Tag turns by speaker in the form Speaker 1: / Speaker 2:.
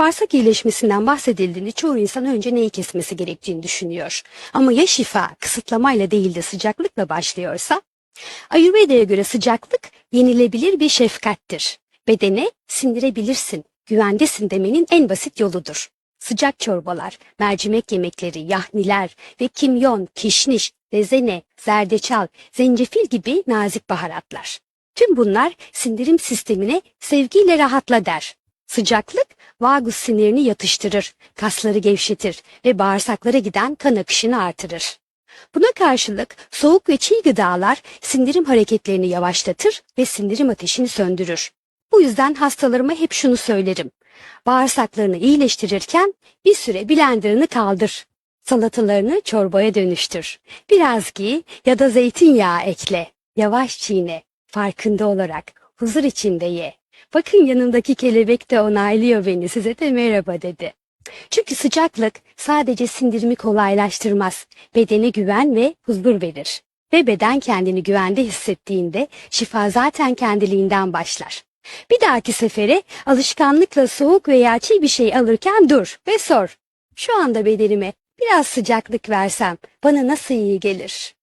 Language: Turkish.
Speaker 1: Bağırsak iyileşmesinden bahsedildiğinde çoğu insan önce neyi kesmesi gerektiğini düşünüyor. Ama ya şifa kısıtlamayla değil de sıcaklıkla başlıyorsa? Ayurveda'ya göre sıcaklık yenilebilir bir şefkattir. Bedene sindirebilirsin, güvendesin demenin en basit yoludur. Sıcak çorbalar, mercimek yemekleri, yahniler ve kimyon, kişniş, rezene, zerdeçal, zencefil gibi nazik baharatlar. Tüm bunlar sindirim sistemine sevgiyle rahatla der. Sıcaklık vagus sinirini yatıştırır, kasları gevşetir ve bağırsaklara giden kan akışını artırır. Buna karşılık soğuk ve çiğ gıdalar sindirim hareketlerini yavaşlatır ve sindirim ateşini söndürür. Bu yüzden hastalarıma hep şunu söylerim. Bağırsaklarını iyileştirirken bir süre blenderını kaldır. Salatalarını çorbaya dönüştür. Biraz giy ya da zeytinyağı ekle. Yavaş çiğne. Farkında olarak huzur içinde ye. Bakın yanındaki kelebek de onaylıyor beni size de merhaba dedi. Çünkü sıcaklık sadece sindirimi kolaylaştırmaz. Bedene güven ve huzur verir. Ve beden kendini güvende hissettiğinde şifa zaten kendiliğinden başlar. Bir dahaki sefere alışkanlıkla soğuk veya çiğ bir şey alırken dur ve sor. Şu anda bedenime biraz sıcaklık versem bana nasıl iyi gelir?